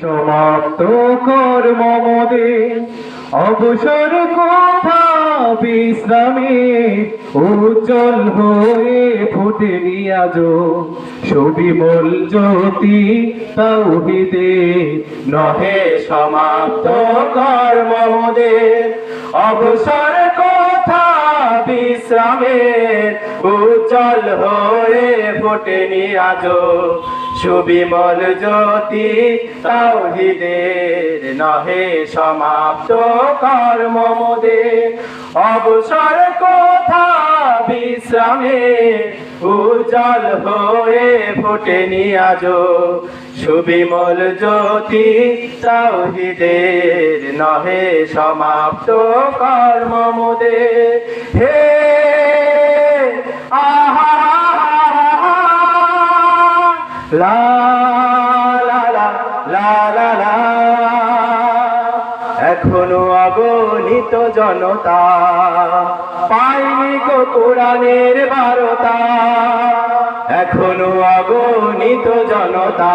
সমাপ্ত কর্ম মোদের অবসর কথা বিশ্রামে উজ্জ্বল হয়ে ফুটে নিয়াজ। সুবিমল জ্যোতি তৌহিদে নহে সমাপ্ত কর্ম মোদের অবসর কথা বিশ্রামে উজ্জ্বল হয়ে ফোটে আজ সুবিমল জ্যোতি তাওহিদের নহে সমাপ্ত কর্ম অবসর কথা বিশ্রামে উজ্জ্বল হয়ে ফোটে নিয়াজ। সুবিমল জ্যোতি তাওহিদের নহে সমাপ্ত কর্ম মোদের হে আহা লা এখনও অগণিত জনতা। পাইনি গো কোরআনের বারতা। এখনও অগণিত জনতা।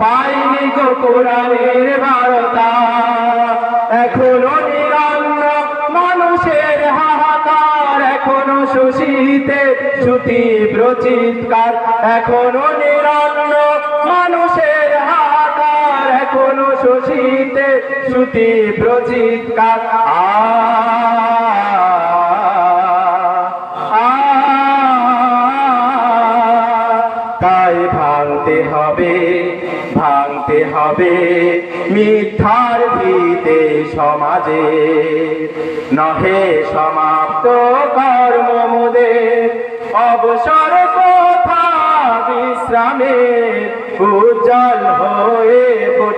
পাইনি গো কোরআনের বারতা। এখনও নিরন্ন মানুষের হাহাকার। এখনও শোষিতে শ্রুতি প্রচিৎকার এখনও নিরন্ন আ আ তাই ভাঙতে হবে ভাঙতে হবে মিথ্যার ভিতে সমাজে। নহে সমাপ্ত কর্ম মোদের, অবসর কথা বিশ্রামে উজ্জ্বল হয়ে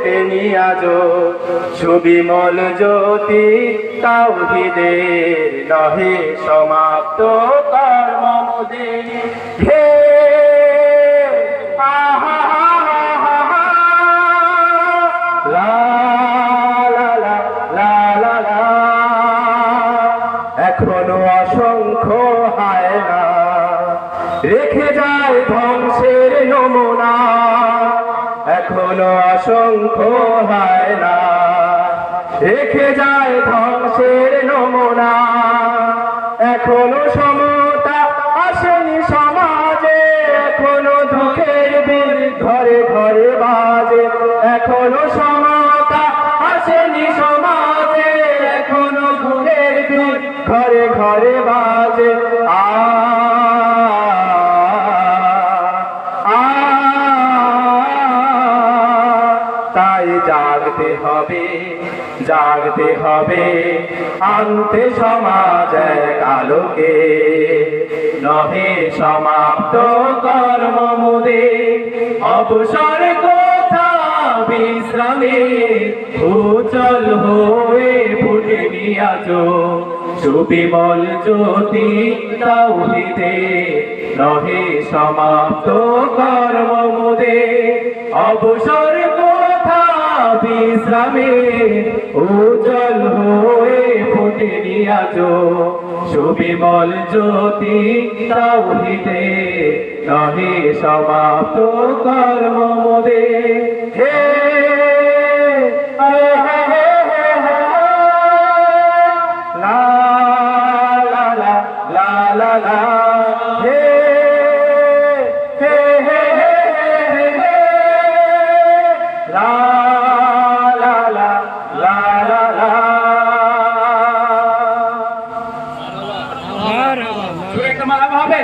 ফোটে নিয়াজ। সুবিমল জ্যোতি, তাওহিদের নহে সমাপ্ত কর্ম মোদের হে আহা লা এখনও অসংখ্য হায় না রেখে যায় ধ্বংসের নমুনা এখনও অসংখ্য হায় না। রেখে যায় ধ্বংসের নমুনা। এখনও সমতা আসেনি সমাজে। এখনও দুঃখের বীর ঘরে ঘরে বাজে। এখনও সমতা আসেনি সমাজে। এখনও দুঃখের বীর ঘরে ঘরে বাজে। জাগতে হবে জাগতে হবে। আনতে সমাজ আলোকে, নহে সমাপ্ত কর্ম মুদে। অবসর কথা বিশ্রামে উচল হয়ে ফুটে নিয়াজ সুবিমল জ্যোতি তাওহিদে নহে সমাপ্ত কর্ম মুদে। অবসর বিশ্রামে উজ্জ্বল হয়ে ফুটে নিয়াজ। সুবিমল জ্যোতি তাওহিদে নহে সমাপ্ত কর্ম মোদে। হে মারাবা হবে।